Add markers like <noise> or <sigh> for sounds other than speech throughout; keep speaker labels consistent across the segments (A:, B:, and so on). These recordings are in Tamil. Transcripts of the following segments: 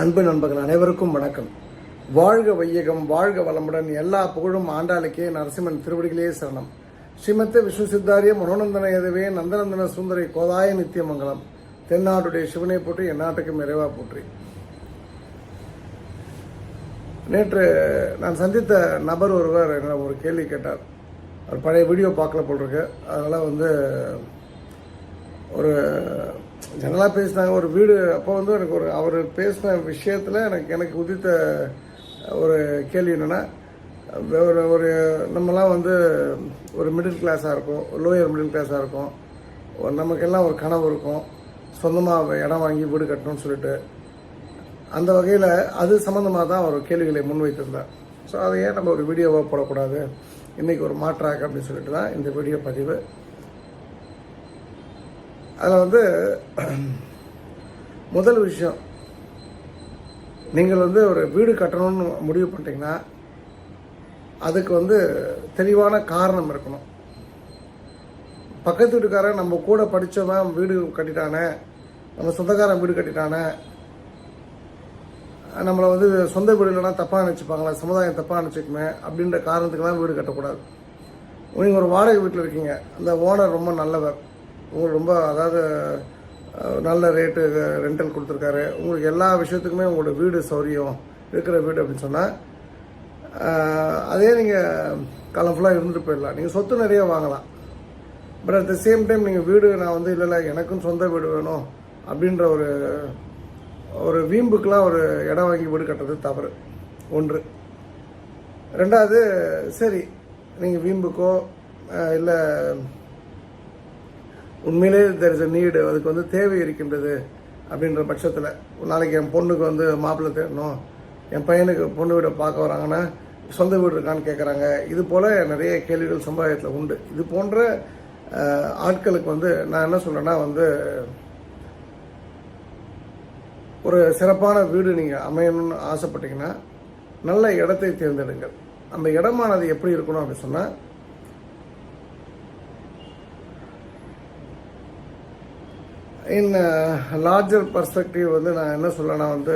A: அன்பு நண்பர்கள் அனைவருக்கும் வணக்கம். வாழ்க வையகம் வாழ்க வளமுடன் எல்லா புகழும் ஆண்டாளுக்கே நரசிம்மன் திருவடிகளே சரணம். ஸ்ரீமத்த விஷ்ணு சித்தாரிய மனோநந்தன எதவே நந்தநந்தன சுந்தரி கோதாய நித்தியமங்கலம். தென்னாட்டுடைய சிவனை போற்றி எந்நாட்டுக்கும் இறைவா போற்றி. நேற்று நான் சந்தித்த நபர் ஒருவர் என்ன ஒரு கேள்வி கேட்டார். அவர் பழைய வீடியோ பார்க்கல போட்டிருக்கு அதனால் வந்து ஒரு ஜெனரலாக பேசினாங்க ஒரு வீடு அப்போ வந்து எனக்கு ஒரு அவர் பேசின விஷயத்தில் எனக்கு எனக்கு உதித்த ஒரு கேள்வி என்னென்னா ஒரு ஒரு நம்மலாம் வந்து ஒரு மிடில் கிளாஸாக இருக்கும் லோயர் மிடில் கிளாஸாக இருக்கும். ஒரு நமக்கெல்லாம் ஒரு கனவு இருக்கும். சொந்தமாக இடம் வாங்கி வீடு கட்டணும்னு சொல்லிட்டு. அந்த வகையில் அது சம்மந்தமாக தான் அவர் கேள்விகளை முன்வைத்திருந்தார். ஸோ அதை ஏன் நம்ம ஒரு வீடியோவாக போடக்கூடாது? இன்றைக்கி ஒரு மாற்றாக அப்படின்னு சொல்லிட்டு தான் இந்த வீடியோ பதிவு அதில் வந்து <clears throat> முதல் விஷயம் நீங்கள் வந்து ஒரு வீடு கட்டணும்னு முடிவு பண்ணிட்டீங்கன்னா அதுக்கு வந்து தெளிவான காரணம் இருக்கணும். பக்கத்து வீட்டுக்காரன் நம்ம கூட படித்தவன் வீடு கட்டிட்டானே நம்ம சொந்தக்காரன் வீடு கட்டிட்டானே நம்மளை வந்து சொந்த வீடு இல்லைனா தப்பாக நினச்சிப்பாங்களா சமுதாயம் தப்பாக நினச்சிக்குமே அப்படின்ற காரணத்துக்கெல்லாம் வீடு கட்டக்கூடாது. நீங்கள் ஒரு வாடகை வீட்டில் இருக்கீங்க அந்த ஓனர் ரொம்ப நல்லவர். உங்களுக்கு ரொம்ப அதாவது நல்ல ரேட்டு ரெண்டல் கொடுத்துருக்காரு. உங்களுக்கு எல்லா விஷயத்துக்குமே உங்களோட வீடு சௌரியம் இருக்கிற வீடு அப்படின்னு சொன்னால் அதே நீங்கள் காலம் ஃபுல்லாக இருந்துட்டு போயிடலாம். நீங்கள் சொத்து நிறைய வாங்கலாம். But at the same time நீங்கள் வீடு நான் வந்து இல்லை இல்லை எனக்கும் சொந்த வீடு வேணும். அப்படின்ற ஒரு ஒரு வீம்புக்கெலாம் ஒரு இடம் வாங்கி வீடு கட்டுறது தவறு. ஒன்று. ரெண்டாவது சரி நீங்கள் வீம்புக்கோ இல்லை உண்மையிலே தெர் இஸ் நீடு அதுக்கு வந்து தேவை இருக்கின்றது அப்படின்ற பட்சத்தில். நாளைக்கு என் பொண்ணுக்கு வந்து மாப்பிள்ளை தேடணும் என் பையனுக்கு பொண்ணு வீடை பார்க்க வராங்கன்னா சொந்த வீடு இருக்கான்னு கேட்குறாங்க இது போல் நிறைய கேள்விகள் சமுதாயத்தில் உண்டு. இது போன்ற ஆட்களுக்கு வந்து நான் என்ன சொல்கிறேன்னா வந்து ஒரு சிறப்பான வீடு நீங்கள் அமையணும்னு ஆசைப்பட்டீங்கன்னா நல்ல இடத்தை தேர்ந்தெடுங்கள். அந்த இடமானது எப்படி இருக்கணும் அப்படின்னு சொன்னால் இன் லார்ஜர் பர்ஸ்பெக்டிவ் வந்து நான் என்ன சொல்லனா வந்து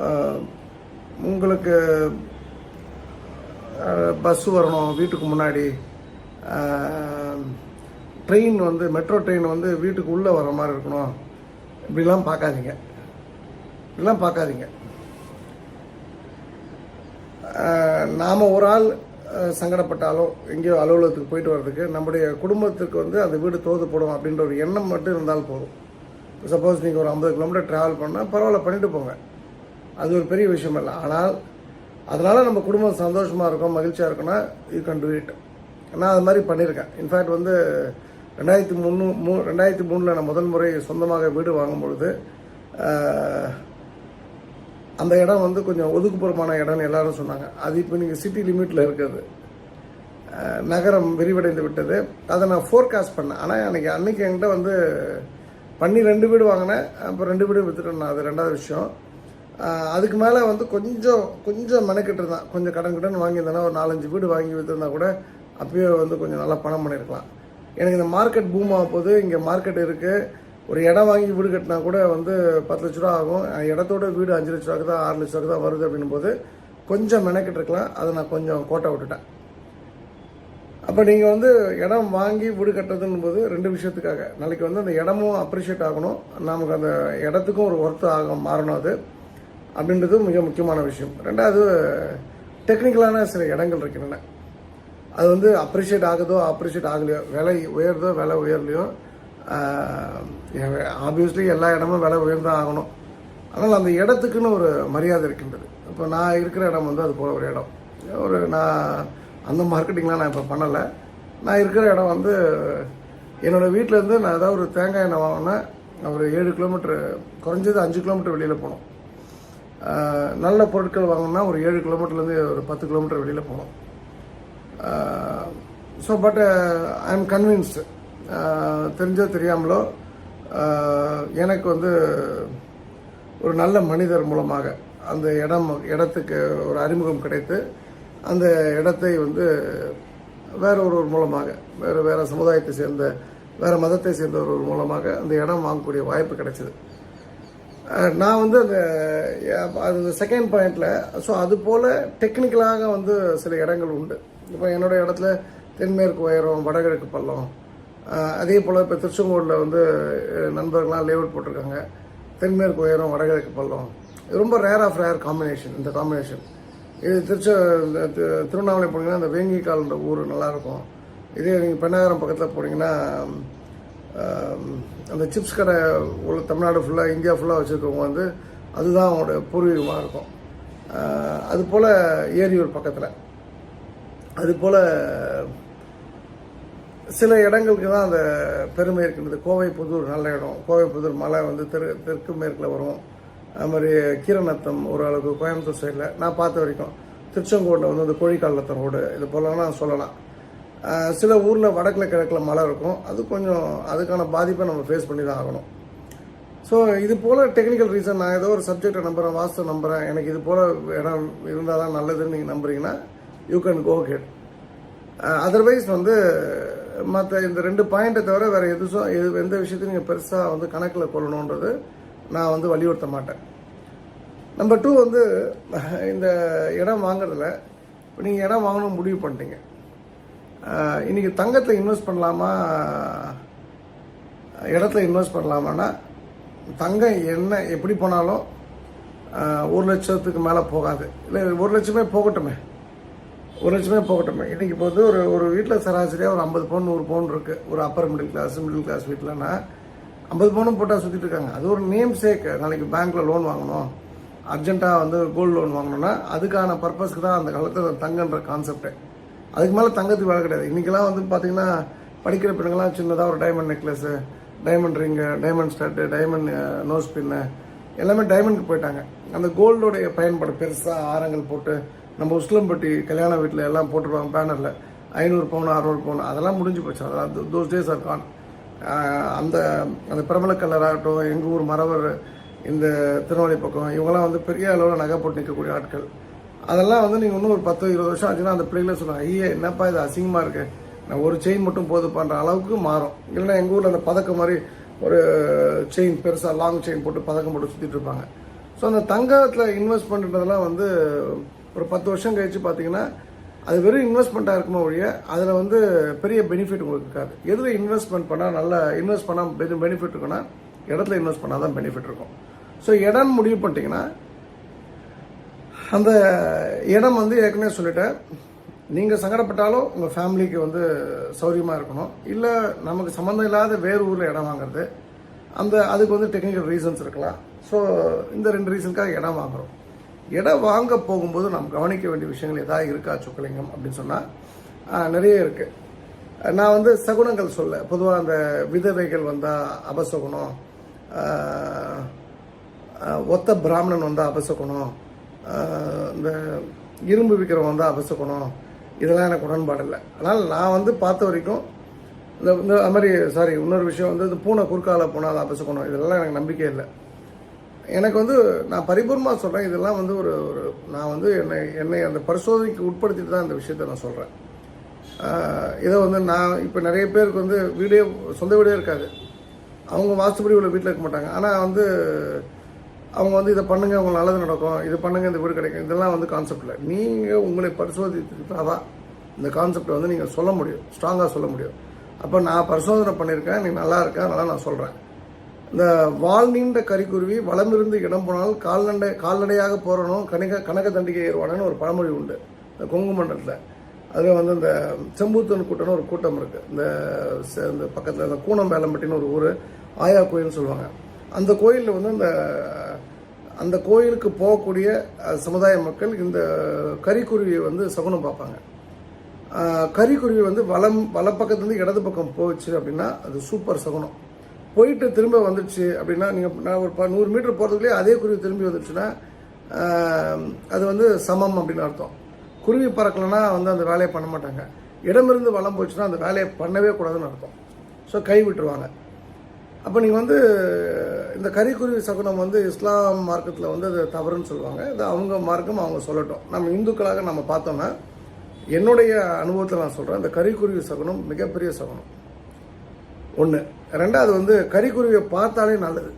A: uh, உங்களுக்கு uh, பஸ் வரணும் வீட்டுக்கு முன்னாடி. Uh, ட்ரெயின் வந்து மெட்ரோ ட்ரெயின் வந்து வீட்டுக்கு உள்ளே வர மாதிரி இருக்கணும். இப்படிலாம் பார்க்காதீங்க. இப்படிலாம் பார்க்காதீங்க. நாம் ஒரு ஆள் சங்கடப்பட்டாலும் சங்கடப்பட்டாலோ எங்கேயோ அலுவலகத்துக்கு போயிட்டு வர்றதுக்கு நம்முடைய குடும்பத்துக்கு வந்து அந்த வீடு தோதுப்படும் அப்படின்ற ஒரு எண்ணம் மட்டும் இருந்தால் போதும். சப்போஸ் நீங்கள் ஒரு ஐம்பது கிலோமீட்டர் ட்ராவல் பண்ணால் பரவாயில்ல பண்ணிட்டு போங்க. அது ஒரு பெரிய விஷயம் இல்லை. ஆனால் அதனால் நம்ம குடும்பம் சந்தோஷமாக இருக்கும் மகிழ்ச்சியாக இருக்குன்னா யூ கேன் டூ இட் நான் அது மாதிரி பண்ணியிருக்கேன் இன்ஃபேக்ட் வந்து ரெண்டாயிரத்தி மூணு மூ ரெண்டாயிரத்தி மூணில் நான் முதல் முறை சொந்தமாக வீடு வாங்கும் பொழுது அந்த இடம் வந்து கொஞ்சம் ஒதுக்குப்புறமான இடம்னு எல்லாரும் சொன்னாங்க. அது இப்போ நீங்கள் சிட்டி லிமிட்டில் இருக்குது நகரம் விரிவடைந்து விட்டது. அதை நான் ஃபோர்காஸ்ட் பண்ணேன். ஆனால் அன்றைக்கி அன்றைக்கி என்கிட்ட வந்து பண்ணி ரெண்டு வீடு வாங்கினேன். அப்புறம் ரெண்டு வீடு விற்றுட்டேன் நான். அது ரெண்டாவது விஷயம். அதுக்கு மேலே வந்து கொஞ்சம் கொஞ்சம் மெனக்கிட்டு இருந்தான் கொஞ்சம் கடன் கடன் வாங்கியிருந்தேன்னா ஒரு நாலஞ்சு வீடு வாங்கி விற்றுருந்தா கூட அப்பயே வந்து கொஞ்சம் நல்லா பணம் பண்ணியிருக்கலாம் எனக்கு இந்த மார்க்கெட் பூம் ஆக போது இங்கே மார்க்கெட் இருக்குது ஒரு இடம் வாங்கி வீடு கட்டினா கூட வந்து பத்து லட்ச ரூபா ஆகும். இடத்தோட வீடு அஞ்சு லட்ச ரூபாக்கு தான் ஆறு லட்ச ரூபாய்க்கு தான் வருது அப்படின்னும் போது கொஞ்சம் மெனக்கிட்டு இருக்கலாம். அதை நான் கொஞ்சம் கோட்டை விட்டுட்டேன். அப்போ நீங்கள் வந்து இடம் வாங்கி வீடு கட்டுறதுன்னு போது ரெண்டு விஷயத்துக்காக. நாளைக்கு வந்து அந்த இடமும் அப்ரிஷியேட் ஆகணும். நமக்கு அந்த இடத்துக்கும் ஒரு ஒர்த்து ஆக மாறணும் அது. அப்படின்றது மிக முக்கியமான விஷயம். ரெண்டாவது டெக்னிக்கலான சில இடங்கள் இருக்கின்றன. அது வந்து அப்ரிஷியேட் ஆகுதோ அப்ரிஷியேட் ஆகலையோ விலை உயர்தோ விலை உயர்லையோ ஆப்வியஸ்லி எல்லா இடமும் விலை உயர்ந்தான் ஆகணும். அதனால் அந்த இடத்துக்குன்னு ஒரு மரியாதை இருக்கின்றது. இப்போ நான் இருக்கிற இடம் வந்து அது போல ஒரு இடம். ஒரு நான் அந்த மார்க்கெட்டிங்லாம் நான் இப்போ பண்ணலை. நான் இருக்கிற இடம் வந்து என்னோடய வீட்டிலேருந்து நான் ஏதாவது ஒரு தேங்காய் எண்ணெய் வாங்கினேன் ஒரு ஏழு கிலோமீட்டர் குறைஞ்சது அஞ்சு கிலோமீட்டர் வெளியில் போகணும். நல்ல பொருட்கள் வாங்கினா ஒரு ஏழு கிலோமீட்டர்லேருந்து ஒரு பத்து கிலோமீட்டர் வெளியில் போகணும். So but I am convinced தெரிஞ்சோ தெரியாமலோ எனக்கு வந்து ஒரு நல்ல மனிதர் மூலமாக அந்த இடம் இடத்துக்கு ஒரு அறிமுகம் கிடைத்து அந்த இடத்தை வந்து வேற ஒருவர் மூலமாக வேறு வேறு சமுதாயத்தை சேர்ந்த வேறு மதத்தை சேர்ந்த ஒரு மூலமாக அந்த இடம் வாங்கக்கூடிய வாய்ப்பு கிடைச்சிது. நான் வந்து அந்த அந்த செகண்ட் பாயிண்டில் ஸோ அது போல் டெக்னிக்கலாக வந்து சில இடங்கள் உண்டு. இப்போ என்னோடய இடத்துல தென்மேற்கு உயரம் வடகிழக்கு பள்ளம் அதே போல் இப்போ திருச்செங்கோடில் வந்து அஹ், நண்பர்கள்லாம் லேஅவுட் போட்டிருக்காங்க. தென்மேற்கு உயரம் வடகிழக்கு பள்ளம். ரொம்ப ரேர் ஆஃப் ரேர் காம்பினேஷன் இந்த காம்பினேஷன் இது திருச்ச இந்த திருவண்ணாமலை போனீங்கன்னா அந்த வேங்கிக்கால்ன்ற ஊர் நல்லாயிருக்கும். இதே நீங்கள் பெண்ணாகரம் பக்கத்தில் போனீங்கன்னா அந்த சிப்ஸ் கடை உள்ள தமிழ்நாடு ஃபுல்லாக இந்தியா ஃபுல்லாக வச்சுருக்கவங்க வந்து அதுதான் அவங்களோட பூர்வீகமாக இருக்கும். அதுபோல் ஏரியூர் பக்கத்தில். அதுபோல் சில இடங்களுக்கு தான் அந்த பெருமை இருக்கின்றது. கோவை புதூர் நல்ல இடம். கோவை புதூர் மலை வந்து தெரு தெற்கு மேற்கில் வரும். அது மாதிரி கீரநத்தம் ஓரளவுக்கு கோயம்புத்தூர் சைடில். நான் பார்த்த வரைக்கும் திருச்செங்கோட்டில் வந்து அந்த கோழிக்காலத்தம் ரோடு இது போலலாம் சொல்லலாம். சில ஊரில் வடக்கில் கிழக்கில் மழை இருக்கும். அது கொஞ்சம் அதுக்கான பாதிப்பை நம்ம ஃபேஸ் பண்ணி தான் ஆகணும். ஸோ இது போல் டெக்னிக்கல் ரீசன் நான் ஏதோ ஒரு சப்ஜெக்டை நம்புகிறேன் வாஸ்து நம்புகிறேன் எனக்கு இது போல் இடம் இருந்தால் தான் நல்லதுன்னு நீங்கள் நம்புறீங்கன்னா you can go head otherwise வந்து மற்ற இந்த ரெண்டு பாயிண்ட்டை தவிர வேறு எதுவும் எது எந்த விஷயத்தையும் நீங்கள் பெருசாக வந்து கணக்கில் கொள்ளணுன்றது நான் வந்து வலியுறுத்த மாட்டேன். நம்பர் டூ வந்து இந்த இடம் வாங்குறதுல இப்போ நீங்கள் இடம் வாங்கணும்னு முடிவு பண்ணிட்டீங்க. இன்றைக்கி இன்னைக்கு தங்கத்தில் இன்வெஸ்ட் பண்ணலாமா? இடத்துல இன்வெஸ்ட் பண்ணலாமான்னா தங்கம் என்ன எப்படி போனாலும் ஒரு லட்சத்துக்கு மேலே போகாது. இல்லை ஒரு லட்சமே போகட்டுமே. ஒரு லட்சமே போகட்டும். இன்றைக்கி இப்போ வந்து ஒரு ஒரு வீட்டில் சராசரியாக ஒரு ஐம்பது பவுன் நூறு பவுன் இருக்குது ஒரு upper middle class middle class வீட்டிலனா ஐம்பது பவுனும் போட்டால் சுற்றிட்டு இருக்காங்க. அது ஒரு நேம் சேக் நாளைக்கு பேங்க்கில் லோன் வாங்கணும். அர்ஜென்ட்டாக வந்து கோல்டு லோன் வாங்கணும்னா அதுக்கான பர்பஸ்க்கு தான் அந்த காலத்தில் தங்கன்ற கான்செப்டே அதுக்கு மேலே தங்கத்துக்கு வேலை கிடையாது. இன்றைக்கெல்லாம் வந்து பார்த்தீங்கன்னா படிக்கிற பெண்கள்லாம் சின்னதாக ஒரு diamond necklace diamond ring diamond stud diamond nose pin எல்லாமே டைமண்ட்க்கு போயிட்டாங்க. அந்த கோல்டோடைய பயன்பாடு பெருசாக ஆரங்கள் போட்டு நம்ம உஸ்லம்பட்டி கல்யாண வீட்டில் எல்லாம் போட்டிருப்பாங்க பேனரில் ஐநூறு பவுன் அறுநூறு பவுன் அதெல்லாம் முடிஞ்சு போச்சு. அதெல்லாம் தோஸ் டேஸ் ஆர் கான் அந்த அந்த பிரபல கல்லராகட்டும் எங்கள் ஊர் மறவர் இந்த திருநெல்வேலி பக்கம் இவங்கெல்லாம் வந்து பெரிய அளவில் நகை போட்டு நிற்கக்கூடிய ஆட்கள். அதெல்லாம் வந்து நீங்கள் இன்னும் ஒரு பத்து இருபது வருஷம் ஆச்சுன்னா அந்த பிள்ளைங்கள சொல்லுவாங்க ஐயே என்னப்பா இது அசிங்கமாக இருக்கு? நான் ஒரு செயின் மட்டும் போது பண்ணுற அளவுக்கு மாறும். இல்லைன்னா எங்கள் ஊரில் அந்த பதக்கம் மாதிரி ஒரு செயின் பெருசாக லாங் செயின் போட்டு பதக்கம் போட்டு சுற்றிட்டு இருப்பாங்க. ஸோ அந்த தங்கத்தில் இன்வெஸ்ட் பண்ணுறதெல்லாம் வந்து ஒரு பத்து வருஷம் கழித்து பார்த்தீங்கன்னா அது வெறும் இன்வெஸ்ட்மெண்ட்டாக இருக்குமா ஒழிய அதில் வந்து பெரிய பெனிஃபிட் உங்களுக்கு இருக்காது. எதில் இன்வெஸ்ட்மெண்ட் பண்ணால் நல்லா இன்வெஸ்ட் பண்ணால் பெனிஃபிட் இருக்குன்னா இடத்துல இன்வெஸ்ட் பண்ணால் தான் பெனிஃபிட் இருக்கும். ஸோ இடம் முடிவு பண்ணிட்டீங்கன்னா அந்த இடம் வந்து ஏற்கனவே சொல்லிட்டேன். நீங்கள் சங்கடப்பட்டாலும் உங்கள் ஃபேமிலிக்கு வந்து சௌரியமாக இருக்கணும். இல்லை நமக்கு சம்மந்தம் இல்லாத வேறு ஊரில் இடம் வாங்குறது. அந்த அதுக்கு வந்து டெக்னிக்கல் ரீசன்ஸ் இருக்கலாம். ஸோ இந்த ரெண்டு ரீசனுக்காக இடம் வாங்குறோம். இடம் வாங்க போகும்போது நாம் கவனிக்க வேண்டிய விஷயங்கள் ஏதாவது இருக்கா சுக்கலிங்கம் அப்படின்னு சொன்னால் நிறைய இருக்குது நான் வந்து சகுனங்கள் சொல்ல பொதுவாக அந்த விதவைகள் வந்தால் அபசகுணம் ஒத்த பிராமணன் வந்தால் அபசகுணம் இந்த இரும்பு விற்கிறவன் வந்தால் அபசகுணம் இதெல்லாம் எனக்கு உடன்பாடு இல்லை. அதனால் நான் வந்து பார்த்த வரைக்கும் இந்த இந்த அது மாதிரி சாரி இன்னொரு விஷயம் வந்து இந்த பூனை குறுக்கால போனால் அது அபசகுணம் இதெல்லாம் எனக்கு நம்பிக்கை இல்லை. எனக்கு வந்து நான் பரிபூர்ணமாக சொல்கிறேன் இதெல்லாம் வந்து ஒரு ஒரு நான் வந்து என்னை என்னை அந்த பரிசோதனைக்கு உட்படுத்திட்டு தான் இந்த விஷயத்தை நான் சொல்கிறேன் இதை வந்து நான் இப்போ நிறைய பேருக்கு வந்து வீடே சொந்த வீடே இருக்காது. அவங்க வாஸ்துபடி உள்ள வீட்டில் இருக்க மாட்டாங்க. ஆனால் வந்து அவங்க வந்து இதை பண்ணுங்க அவங்க நல்லது நடக்கும். இது பண்ணுங்க இந்த வீடு கிடைக்கும். இதெல்லாம் வந்து கான்செப்ட் இல்லை. நீங்கள் உங்களை பரிசோதித்துக்கிட்டா தான் இந்த கான்செப்டை வந்து நீங்கள் சொல்ல முடியும். ஸ்ட்ராங்காக சொல்ல முடியும். அப்போ நான் பரிசோதனை பண்ணியிருக்கேன். நீ நல்லா இருக்கா அதனால் நான் சொல்கிறேன் இந்த வால் நீண்ட கரிக்குருவி வளமிருந்து இடம் போனால் கால்நடை கால்நடையாக போகிறனும் கனக கனக தண்டிகை ஏறுவானு ஒரு பழமொழி உண்டு. இந்த கொங்கு மண்டலத்தில். அதில் வந்து இந்த செம்பூத்தன் கூட்டம்னு ஒரு கூட்டம் இருக்குது இந்த ச- இந்த பக்கத்தில் இந்த கூனம்பேலம்பட்டின்னு ஒரு ஊர் ஆயா கோயில்னு சொல்லுவாங்க. அந்த கோயிலில் வந்து இந்த அந்த கோயிலுக்கு போகக்கூடிய சமுதாய மக்கள் இந்த கரிக்குருவியை வந்து சகுனம் பார்ப்பாங்க. கறிக்குருவி கரிக்குருவி வந்து வலம் வலப்பக்கத்துலேருந்து இடது பக்கம் போச்சு அப்படின்னா அது சூப்பர் சகுனம். போயிட்டு திரும்ப வந்துடுச்சு அப்படின்னா நீங்கள் நான் ஒரு ப- நூறு மீட்டர் போகிறதுக்குள்ளே அதே குருவி திரும்பி வந்துடுச்சுன்னா அது வந்து சமம் அப்படின்னு அர்த்தம். குருவி பறக்கலைன்னா வந்து அந்த வேலையை பண்ண மாட்டாங்க. இடமிருந்து வளம் போச்சுன்னா அந்த வேலையை பண்ணவே கூடாதுன்னு அர்த்தம். ஸோ கை விட்டுருவாங்க. அப்போ நீங்கள் வந்து இந்த கரிக்குருவி சகுனம் வந்து இஸ்லாம் மார்க்கத்தில் வந்து அது தவறுன்னு சொல்லுவாங்க. இது அவங்க மார்க்கம் அவங்க சொல்லட்டும். நம்ம இந்துக்களாக நம்ம பார்த்தோம்னா என்னுடைய அனுபவத்தில் நான் சொல்கிறேன் இந்த கரிக்குருவி சகுனம் மிகப்பெரிய சகுனம். ஒன்று ரெண்டாவது வந்து கறிக்குருவியை பார்த்தாலே நல்லது.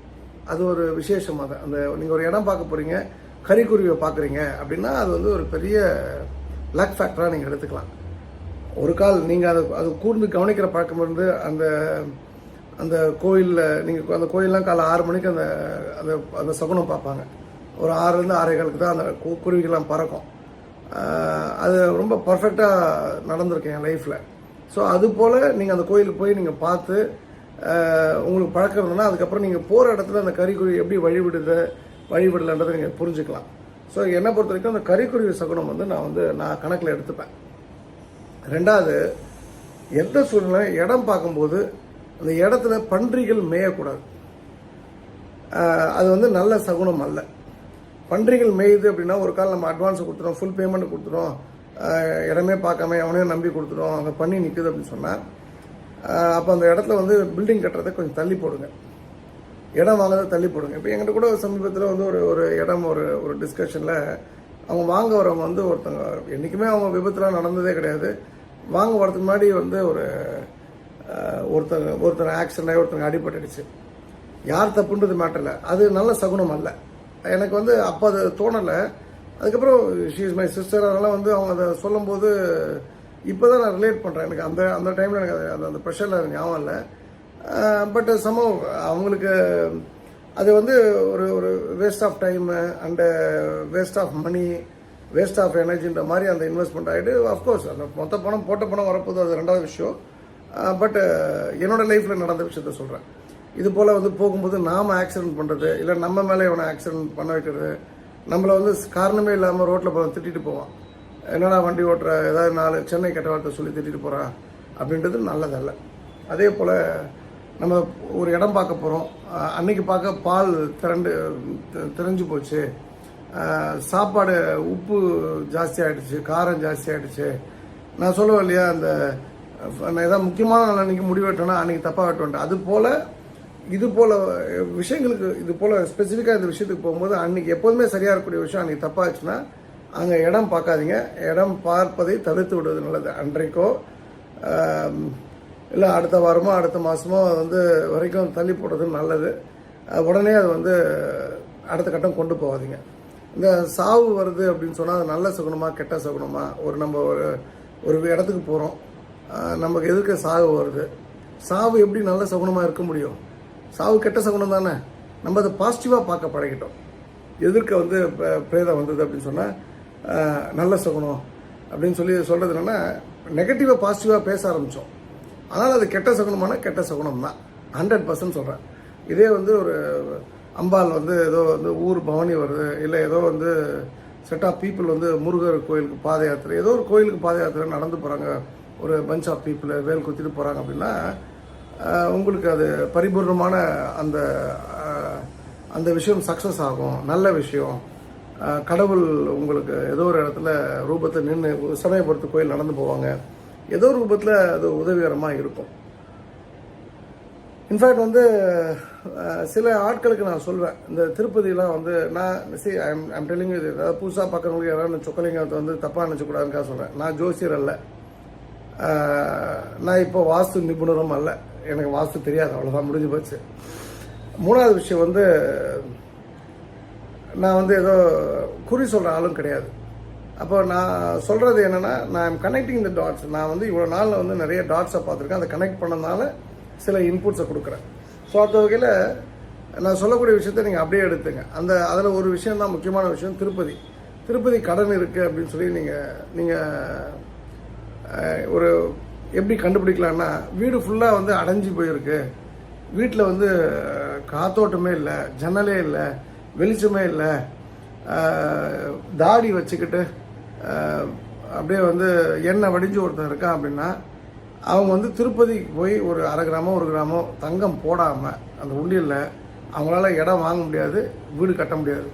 A: அது ஒரு விசேஷமாக தான் அந்த நீங்கள் ஒரு இடம் பார்க்க போகிறீங்க கறிக்குருவியை பார்க்குறீங்க அப்படின்னா அது வந்து ஒரு பெரிய லக் ஃபேக்டராக நீங்கள் எடுத்துக்கலாம். ஒரு கால் நீங்கள் அதை அது கூர்ந்து கவனிக்கிற பழக்கம் இருந்து அந்த அந்த கோயிலில் நீங்கள் அந்த கோயிலெலாம் காலை ஆறு மணிக்கு அந்த அந்த அந்த சகுனம் பார்ப்பாங்க. ஒரு ஆறுலேருந்து ஆறேகாலுக்கு தான் அந்த கு- குருவிகள்லாம் பறக்கும். அது ரொம்ப பர்ஃபெக்டாக நடந்திருக்கு என் லைஃப்பில் ஸோ அது போல் நீங்கள் அந்த கோயிலுக்கு போய் நீங்கள் பார்த்து உங்களுக்கு பழக்கம் இருந்ததுன்னா அதுக்கப்புறம் நீங்கள் போகிற இடத்துல அந்த கறிக்குருவி எப்படி வழிவிடுது வழிவிடலன்றதை நீங்கள் புரிஞ்சுக்கலாம். ஸோ என்னை பொறுத்த வரைக்கும் அந்த கறிக்குருவி சகுனம் வந்து நான் வந்து நான் கணக்கில் எடுத்துப்பேன். ரெண்டாவது எந்த சூழ்நிலை இடம் பார்க்கும்போது அந்த இடத்துல பன்றிகள் மேயக்கூடாது. அது வந்து நல்ல சகுனம் அல்ல. பன்றிகள் மேயுது அப்படின்னா ஒரு கால் நம்ம அட்வான்ஸ் கொடுத்துறோம் ஃபுல் பேமெண்ட் கொடுத்துறோம். இடமே பார்க்காம எவனையும் நம்பி கொடுத்துறோம் அங்கே பண்ணி நிற்குது அப்படின்னு சொன்னால் அப்போ அந்த இடத்துல வந்து பில்டிங் கட்டுறதை கொஞ்சம் தள்ளி போடுங்க. இடம் வாங்குறதை தள்ளி போடுங்க. இப்போ எங்கிட்ட கூட சமீபத்தில் வந்து ஒரு ஒரு இடம் ஒரு ஒரு டிஸ்கஷனில் அவங்க வாங்க வரவங்க வந்து ஒருத்தங்க என்றைக்குமே அவங்க விபத்துலாம் நடந்ததே கிடையாது. வாங்க வரதுக்கு முன்னாடி வந்து ஒரு ஆஹ், ஒருத்தங்க ஒருத்தர் ஆக்சிடென்ட் ஆகி ஒருத்தங்க அடிபட்டுடுச்சு. யார் தப்புன்றது மேட்டர் இல்லை. அது நல்ல சகுனம் அல்ல. எனக்கு வந்து அப்போ அது தோணலை. அதுக்கப்புறம் ஷீ இஸ் மை சிஸ்டர் அதெல்லாம் வந்து அவங்க அதை சொல்லும்போது இப்போ தான் நான் ரிலேட் பண்ணுறேன் எனக்கு அந்த அந்த டைமில் எனக்கு அது- அந்த அந்த ப்ரெஷரில் ஞாபகம் இல்லை. பட் சமம் அவங்களுக்கு அது வந்து ஒரு ஒரு waste of time and waste of money waste of எனர்ஜின்ற மாதிரி அந்த இன்வெஸ்ட்மெண்ட் ஆகிட்டு அஃப்கோர்ஸ் அந்த மொத்த பணம் போட்ட பணம் வரப்போகுது. அது ரெண்டாவது விஷயம். பட் uh, என்னோட லைஃப்பில் நடந்த விஷயத்த சொல்கிறேன் இது போல் வந்து போகும்போது நாம் ஆக்சிடென்ட் பண்ணுறது இல்லை நம்ம மேலே இவனை ஆக்சிடென்ட் பண்ண வைக்கிறது நம்மளை வந்து காரணமே இல்லாமல் ரோட்டில் போய் திட்டிட்டு போவான். என்னடா வண்டி ஓட்டுற ஏதாவது நாலு சென்னை கெட்ட வார்த்தை சொல்லி திட்டிட்டு போகிறா அப்படின்றது நல்லதல்ல. அதே போல் நம்ம ஒரு இடம் பார்க்க போகிறோம் அன்னைக்கு பார்க்க பால் திரண்டு திரைஞ்சு திரஞ்சு போச்சு. சாப்பாடு உப்பு ஜாஸ்தி ஆகிடுச்சு காரம் ஜாஸ்தி ஆகிடுச்சு நான் சொல்லுவேன் இல்லையா அந்த நான் ஏதாவது முக்கியமான நாள் அன்னைக்கு முடி அன்றைக்கி அன்னைக்கு தப்பாக வெட்டுவேன் அது போல் இது போல விஷயங்களுக்கு இது போல ஸ்பெசிஃபிக்காக இந்த விஷயத்துக்கு போகும்போது அன்னைக்கு எப்போதுமே சரியாக இருக்கக்கூடிய விஷயம் அன்னைக்கு தப்பாச்சுன்னா அங்கே இடம் பார்க்காதீங்க. இடம் பார்ப்பதை தடுத்து விடுவது நல்லது. அன்றைக்கோ இல்லை அடுத்த வாரமோ அடுத்த மாதமோ வந்து வரைக்கும் தள்ளி போடுறது நல்லது. உடனே அது வந்து அடுத்த கட்டம் கொண்டு போகாதீங்க. இந்த சாவு வருது அப்படின்னு சொன்னால் அது நல்ல சுகுணமாக கெட்ட சுகுணமாக ஒரு நம்ம ஒரு ஒரு இடத்துக்கு போகிறோம் நமக்கு எதிர்க்க சாவு வருது? சாவு எப்படி நல்ல சகுனமாக இருக்க முடியும்? சாவு கெட்ட சகுனம் தானே? நம்ம அதை பாசிட்டிவாக பார்க்க பழகிட்டோம். எதிர்க்க வந்து பிரேதம் வந்தது அப்படின்னு சொன்னால் நல்ல சகுனம் அப்படின்னு சொல்லி சொல்கிறது என்னென்னா நெகட்டிவாக பாசிட்டிவாக பேச ஆரம்பித்தோம் ஆனால் அது கெட்ட சகுனமான கெட்ட சகுனம் தான். ஹண்ட்ரட் பர்சன்ட் சொல்கிறேன் இதே வந்து ஒரு அம்பாள் வந்து ஏதோ வந்து ஊர் பவனி வருது இல்லை ஏதோ வந்து செட் ஆஃப் பீப்புள் வந்து முருகர் கோயிலுக்கு பாத யாத்திரை ஏதோ ஒரு கோயிலுக்கு பாத யாத்திரை நடந்து போகிறாங்க ஒரு பஞ்ச் ஆஃப் பீப்புள் வேல் குத்திட்டு போகிறாங்க அப்படின்னா உங்களுக்கு அது பரிபூர்ணமான அந்த அந்த விஷயம் சக்ஸஸ் ஆகும். நல்ல விஷயம். கடவுள் உங்களுக்கு ஏதோ ஒரு இடத்துல ரூபத்தை நின்று சமயபுரத்து கோயில் நடந்து போவாங்க. ஏதோ ஒரு ரூபத்தில் அது உதவிகரமாக இருக்கும். இன்ஃபேக்ட் வந்து சில ஆட்களுக்கு நான் சொல்வேன் இந்த திருப்பதியெலாம் வந்து நான் சி ஐம் ஐம் டெல்லிங் இது அதாவது புதுசாக பார்க்குறவங்களுக்கு யாராவது சொக்கலிங்கத்தை வந்து தப்பாக நினச்சக்கூடாதுக்காக சொல்கிறேன் நான் ஜோசியர் அல்ல. நான் இப்போ வாஸ்து நிபுணரும் அல்ல. எனக்கு வாஸ்து தெரியாது அவ்வளோதான் முடிஞ்சு போச்சு. மூணாவது விஷயம் வந்து நான் வந்து ஏதோ குறி சொல்கிற ஆளும் கிடையாது. அப்போ நான் சொல்கிறது என்னென்னா நான் கனெக்டிங் த டாட்ஸ் நான் வந்து இவ்வளோ நாளில் வந்து நிறைய டாட்ஸை பார்த்துருக்கேன். அதை கனெக்ட் பண்ணனால சில இன்புட்ஸை கொடுக்குறேன். ஸோ அந்த வகையில் நான் சொல்லக்கூடிய விஷயத்தை நீங்கள் அப்படியே எடுத்துங்க. அந்த அதில் ஒரு விஷயம் தான் முக்கியமான விஷயம் திருப்பதி. திருப்பதி கடன் இருக்குது அப்படின்னு சொல்லி நீங்கள் நீங்கள் ஒரு எப்படி கண்டுபிடிக்கலாம்னா வீடு ஃபுல்லாக வந்து அடைஞ்சு போயிருக்கு. வீட்டில் வந்து காத்தோட்டமே இல்லை ஜன்னலே இல்லை வெளிச்சமே இல்லை. தாடி வச்சுக்கிட்டு அப்படியே வந்து எண்ணெய் வடிஞ்சு ஒருத்தன் இருக்கான் அப்படின்னா அவங்க வந்து திருப்பதிக்கு போய் ஒரு அரை கிராமம் ஒரு கிராமம் தங்கம் போடாமல் அந்த உண்டியலில் அவங்களால இடம் வாங்க முடியாது வீடு கட்ட முடியாது.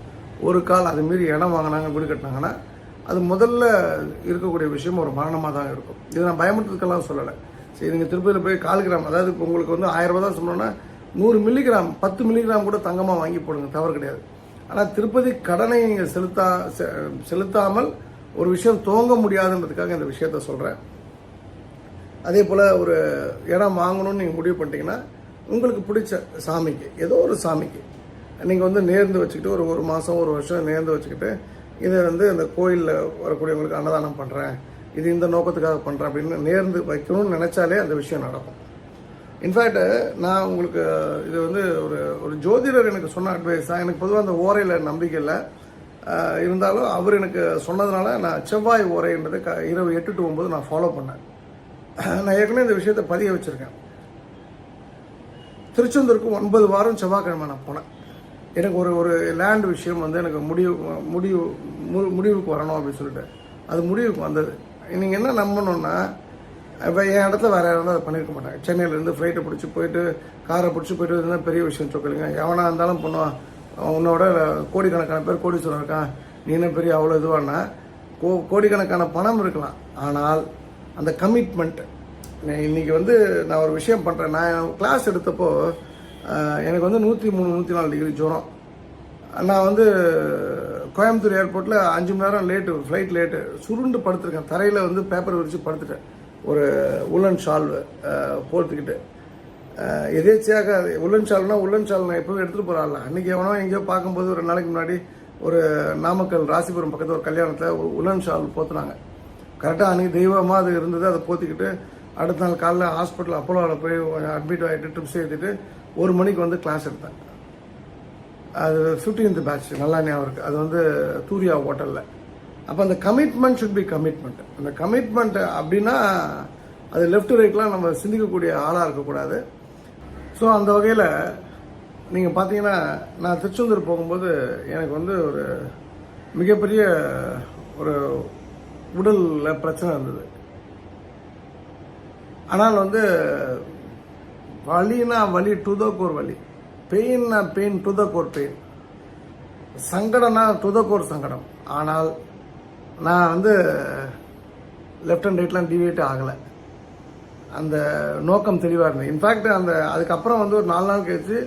A: ஒரு கால் அது மீறி இடம் வாங்கினாங்க வீடு கட்டினாங்கன்னா அது முதல்ல இருக்கக்கூடிய விஷயம் ஒரு மரணமாக தான் இருக்கும். இதை நான் பயமுறுத்துக்கெல்லாம் சொல்லலை. சரி நீங்கள் திருப்பதியில் போய் கால் கிராம் அதாவது இப்போ உங்களுக்கு வந்து ஆயிரரூபா தான் சொன்னோன்னா நூறு மில்லிகிராம் பத்து மில்லிகிராம் கூட தங்கமாக வாங்கி போடுங்க தவறு கிடையாது. ஆனால் திருப்பதி கடனை நீங்கள் செலுத்தா செ- செலுத்தாமல் ஒரு விஷயம் துவங்க முடியாதுன்றதுக்காக இந்த விஷயத்த சொல்கிறேன் அதே போல் ஒரு இடம் வாங்கணும்னு நீங்கள் முடிவு பண்ணிட்டீங்கன்னா உங்களுக்கு பிடிச்ச சாமிக்கு ஏதோ ஒரு சாமிக்கு நீங்கள் வந்து நேர்ந்து வச்சுக்கிட்டு ஒரு ஒரு மாதம் ஒரு வருஷம் நேர்ந்து வச்சுக்கிட்டு இதை வந்து அந்த கோயிலில் வரக்கூடியவங்களுக்கு அன்னதானம் பண்ணுறேன் இது இந்த நோக்கத்துக்காக பண்ணுறேன் அப்படின்னு நேர்ந்து வைக்கணும்னு நினச்சாலே அந்த விஷயம் நடக்கும். இன்ஃபேக்ட் நான் உங்களுக்கு இது வந்து ஒரு ஒரு ஜோதிடர் எனக்கு சொன்ன அட்வைஸ் தான். எனக்கு பொதுவாக அந்த ஓரையில் நம்பிக்கை இல்லை. இருந்தாலும் அவர் எனக்கு சொன்னதுனால நான் செவ்வாய் ஓரைன்றது க இரவு எட்டு டு ஒம்பது நான் ஃபாலோ பண்ணேன். நான் ஏற்கனவே இந்த விஷயத்தை பதிய வச்சுருக்கேன். திருச்செந்தூருக்கு ஒன்பது வாரம் செவ்வாய்க்கிழமை நான் போனேன். எனக்கு ஒரு ஒரு லேண்ட் விஷயம் வந்து எனக்கு முடிவு முடிவு மு- முடிவுக்கு வரணும் அப்படின்னு சொல்லிட்டு. அது முடிவுக்கு வந்தது. நீங்கள் என்ன நம்பணும்னா இப்போ என் இடத்துல வேறு யாரும் அதை பண்ணியிருக்க மாட்டாங்க. சென்னையிலேருந்து ஃப்ளைட்டை பிடிச்சி போயிட்டு காரை பிடிச்சி போயிட்டு இருந்தால் பெரிய விஷயம் சொல்லுங்க எவனாக இருந்தாலும் பண்ணுவான். உன்னோட கோடிக்கணக்கான பேர் கோடீஸ்வரன் இருக்கான். நீ என்ன பெரிய அவ்வளோ இதுவானா கோ கோடிக்கணக்கான பணம் இருக்கலாம். ஆனால் அந்த கமிட்மெண்ட் இன்றைக்கி வந்து நான் ஒரு விஷயம் பண்ணுறேன் நான் கிளாஸ் எடுத்தப்போ எனக்கு வந்து நூற்றி மூணு நூற்றி நாலு டிகிரி ஜுரம். நான் வந்து கோயம்புத்தூர் ஏர்போர்ட்டில் அஞ்சு மணி நேரம் லேட்டு ஃப்ளைட் லேட்டு சுருண்டு படுத்திருக்கேன். தரையில் வந்து பேப்பர் விரித்து படுத்துட்டேன். ஒரு உலன் ஷால்வு போர்த்துக்கிட்டு எதேச்சியாக எதேச்சையாக அது உலன் ஷால்னா உலன் ஷால் நான் எப்பவும் எடுத்துகிட்டு போகிறாள் அன்றைக்கி எவனோ எங்கேயோ பார்க்கும்போது ஒரு நாளைக்கு முன்னாடி ஒரு நாமக்கல் ராசிபுரம் பக்கத்தில் ஒரு கல்யாணத்தில் ஒரு உலன் ஷால் போத்துனாங்க கரெக்டாக அன்றைக்கி தெய்வமாக அது இருந்தது அதை போத்திக்கிட்டு அடுத்த நாள் காலைல ஹாஸ்பிட்டல் அப்போலோவில் போய் அட்மிட் ஆகிட்டு ட்ரிப்ஸ் ஏற்றிட்டு ஒரு மணிக்கு வந்து கிளாஸ் எடுத்தேன். அது ஃபிஃப்டீன்த் பேட்ச் நல்லா ஞாபகம் இருக்குது அது வந்து தூரியா ஹோட்டலில் அப்போ அந்த கமிட்மெண்ட் ஷுட் பி கமிட்மெண்ட் அந்த கமிட்மெண்ட் அப்படின்னா அது லெஃப்ட் ரைட்லாம் நம்ம சிந்திக்கக்கூடிய ஆளாக இருக்கக்கூடாது. ஸோ அந்த வகையில் நீங்கள் பார்த்தீங்கன்னா நான் திருச்செந்தூர் போகும்போது எனக்கு வந்து ஒரு மிகப்பெரிய ஒரு உடலில் பிரச்சனை இருந்தது. ஆனால் வந்து வலினா வலி டு த கோர் வலி. பெயின்னா pain to the core pain சங்கடம்னா to the core சங்கடம். ஆனால் நான் வந்து லெஃப்ட் அண்ட் ரைட்லாம் டிவியேட் ஆகலை. அந்த நோக்கம் தெளிவாக இருந்தது. இன்ஃபேக்ட் அந்த அதுக்கப்புறம் வந்து ஒரு நாலு நாள் கழிச்சு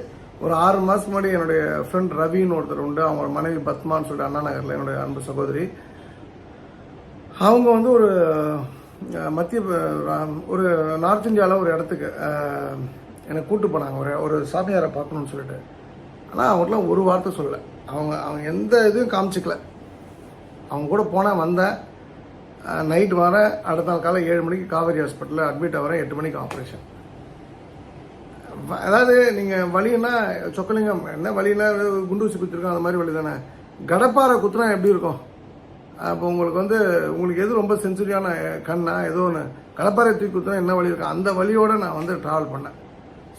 A: ஒரு ஆறு மாதத்துக்கு முன்னாடி என்னுடைய ஃப்ரெண்ட் ரவின்னு ஒருத்தர் உண்டு. அவங்க மனைவி பத்மான்னு சொல்லிட்டு அண்ணா நகரில் என்னுடைய அன்பு சகோதரி. அவங்க வந்து ஒரு மத்திய ஒரு நார்த் இந்தியாவில் ஒரு இடத்துக்கு என்னை கூட்டு போனாங்க. ஒரு ஒரு சாமியாரை பார்க்கணும்னு சொல்லிட்டு. ஆனால் அவங்களாம் ஒரு வார்த்தை சொல்லலை. அவங்க அவங்க எந்த இதுவும் காமிச்சிக்கல. அவங்க கூட போனால் வந்தேன். நைட் வரேன். அடுத்த நாள் காலை ஏழு மணிக்கு காவேரி ஹாஸ்பிட்டலில் அட்மிட் ஆகிறேன் எட்டு மணிக்கு ஆப்ரேஷன் அதாவது நீங்கள் வழின்னா சொக்கலிங்கம் என்ன வலின்னா குண்டூசி குத்திருக்கோம் அந்த மாதிரி வழி தானே. கடப்பாறை குத்துனா எப்படி இருக்கும்? அப்போ உங்களுக்கு வந்து உங்களுக்கு எது ரொம்ப சென்சுரியான கண்ணா ஏதோ ஒன்று கலப்பாறை தூக்கி குத்துனா என்ன வழி இருக்கும் அந்த வழியோடு நான் வந்து ட்ராவல் பண்ணேன்.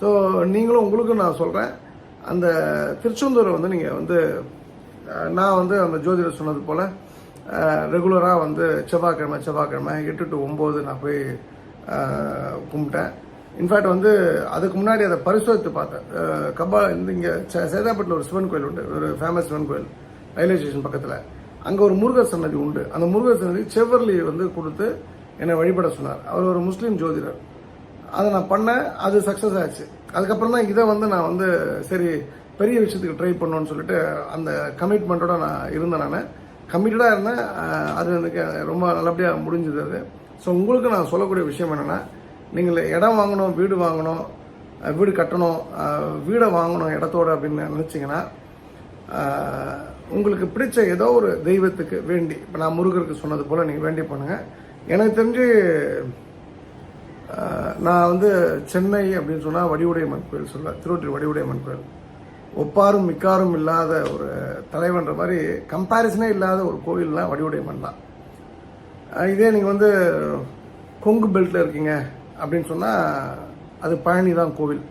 A: ஸோ நீங்களும் உங்களுக்கும் நான் சொல்கிறேன் அந்த திருச்செந்தூரை வந்து நீங்கள் வந்து நான் வந்து அந்த ஜோதிடர் சொன்னது போல் ரெகுலராக வந்து செவ்வாய்க்கிழமை செவ்வாய்க்கிழமை எட்டு டு ஒம்பது நான் போய் கும்பிட்டேன். இன்ஃபேக்ட் வந்து அதுக்கு முன்னாடி அதை பரிசோதித்து பார்த்தேன். கபா இந்த இங்கே சேதாப்பட்டில் ஒரு சிவன் கோயில் உண்டு ஒரு ஃபேமஸ் சிவன் கோயில் ரயில்வே ஸ்டேஷன் பக்கத்தில். அங்கே ஒரு முருகர் சன்னதி உண்டு. அந்த முருகர் சன்னதி செவ்வர்லியை வந்து கொடுத்து என்னை வழிபட சொன்னார். அவர் ஒரு முஸ்லீம் ஜோதிடர். அதை நான் பண்ணேன். அது சக்ஸஸ் ஆச்சு. அதுக்கப்புறம் தான் இதை வந்து நான் வந்து சரி பெரிய விஷயத்துக்கு ட்ரை பண்ணோன்னு சொல்லிட்டு அந்த கமிட்மெண்ட்டோட நான் இருந்தேன் நான். கமிட்டடாக இருந்தேன். அது எனக்கு ரொம்ப நல்லபடியாக முடிஞ்சது அது. ஸோ உங்களுக்கு நான் சொல்லக்கூடிய விஷயம் என்னென்னா நீங்கள் இடம் வாங்கணும் வீடு வாங்கணும் வீடு கட்டணும் வீடை வாங்கணும் இடத்தோட அப்படின்னு நினச்சிங்கன்னா உங்களுக்கு பிடிச்ச ஏதோ ஒரு தெய்வத்துக்கு வேண்டி இப்போ நான் முருகருக்கு சொன்னது போல் நீங்கள் வேண்டி பண்ணுங்க. எனக்கு தெரிஞ்சு நான் வந்து சென்னை அப்படின்னு சொன்னால் வடிவுடையம்மன் கோயில் சொல்ல திருவொற்றியூர் வடிவுடையம்மன் கோயில். ஒப்பாரும் மிக்காரும் இல்லாத ஒரு தலைவன்ற மாதிரி கம்பேரிசனே இல்லாத ஒரு கோயில்லாம் வடிவுடையம்மன் தான். இதே நீங்கள் வந்து கொங்கு பெல்ட்டில் இருக்கீங்க அப்படின்னு சொன்னால் அது பழனி தான் கோவில்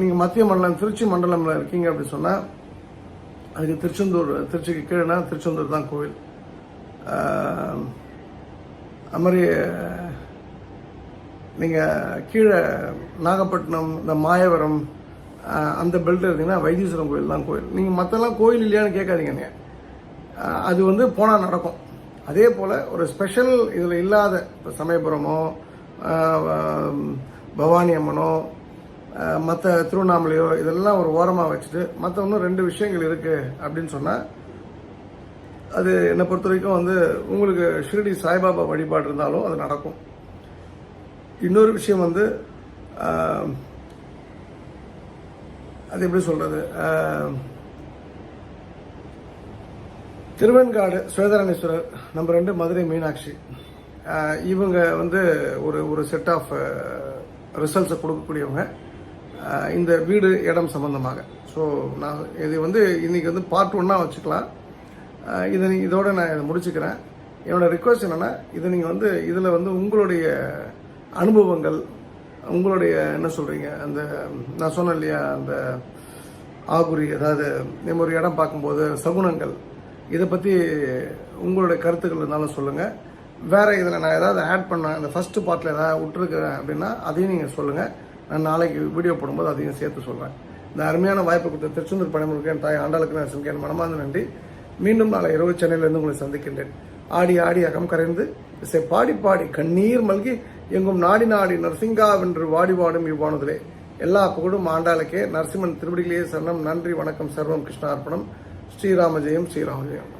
A: நீங்கள் மத்திய மண்டலம் திருச்சி மண்டலமில் இருக்கீங்க அப்படின்னு சொன்னால் அதுக்கு திருச்செந்தூர் திருச்சிக்கு கீழேனா திருச்செந்தூர் தான் கோவில். ஆஹ் அது மாதிரி நீங்கள் கீழே நாகப்பட்டினம் இந்த மாயவரம் அந்த பெல்ட் இருந்தீங்கன்னா வைத்தீஸ்வரம் கோயில் தான் கோயில் நீங்கள் மற்றெல்லாம் கோயில் இல்லையான்னு கேட்காதீங்க நீங்கள் அது வந்து போனால் நடக்கும். அதே போல் ஒரு ஸ்பெஷல் இதில் இல்லாத இப்போ சமயபுரமோ பவானி அம்மனோ மற்ற திருவண்ணாமலையோ இதெல்லாம் ஒரு ஓரமாக வச்சுட்டு மற்ற இன்னும் ரெண்டு விஷயங்கள் இருக்குது அப்படின்னு சொன்னால் அது என்னை பொறுத்த வரைக்கும் வந்து உங்களுக்கு ஷிரடி சாய்பாபா வழிபாடு இருந்தாலும் அது நடக்கும். இன்னொரு விஷயம் வந்து அது எப்படி சொல்கிறது திருவெண்காடு சுவேதாரணேஸ்வரர் நம்பர் ரெண்டு மதுரை மீனாட்சி. இவங்க வந்து ஒரு ஒரு செட் ஆஃப் ரிசல்ட்ஸை கொடுக்கக்கூடியவங்க. இந்த வீடு இடம் சம்பந்தமாக. ஸோ நான் இது வந்து இன்றைக்கி வந்து பார்ட் ஒன்னாக வச்சுக்கலாம். இதை நீ- இதோட நான் இதை முடிச்சுக்கிறேன். என்னோட ரிக்வஸ்ட் என்னென்னா இதை நீங்கள் வந்து இதில் வந்து உங்களுடைய அனுபவங்கள் உங்களுடைய என்ன சொல்கிறீங்க அந்த நான் சொன்னேன் இல்லையா அந்த ஆகுறி அதாவது நம்ம ஒரு இடம் பார்க்கும்போது சகுனங்கள் இதை பற்றி உங்களுடைய கருத்துக்கள் இருந்தாலும் சொல்லுங்கள் வேறு இதில் நான் ஏதாவது ஆட் பண்ண அந்த ஃபஸ்ட்டு பார்ட்டில் ஏதாவது விட்டுருக்கிறேன் அப்படின்னா அதையும் நீங்கள் சொல்லுங்கள் நான் நாளைக்கு வீடியோ போடும்போது அதையும் சேர்த்து சொல்கிறேன் இந்த அருமையான வாய்ப்பு கொடுத்த திருச்செந்தூர் பணிமுருகன் என் தாய் ஆண்டாளுக்கு நான் செஞ்சேன் மனமார்ந்த நன்றி. மீண்டும் நாளை இரவு சென்னையிலிருந்து உங்களை சந்திக்கின்றேன். ஆடி ஆடி அகம் கரைந்து இசை பாடி பாடி கண்ணீர் மல்கி எங்கும் நாடி நாடி நரசிங்கா வென்று வாடி வாடும் இவ்வானதிலே. எல்லா புகழும் ஆண்டாளுக்கே. நரசிம்மன் திருவடிகளே சரணம். நன்றி வணக்கம் சர்வம் கிருஷ்ணார்ப்பணம். ஸ்ரீராம ஜெயம் ஸ்ரீராம ஜெயம்.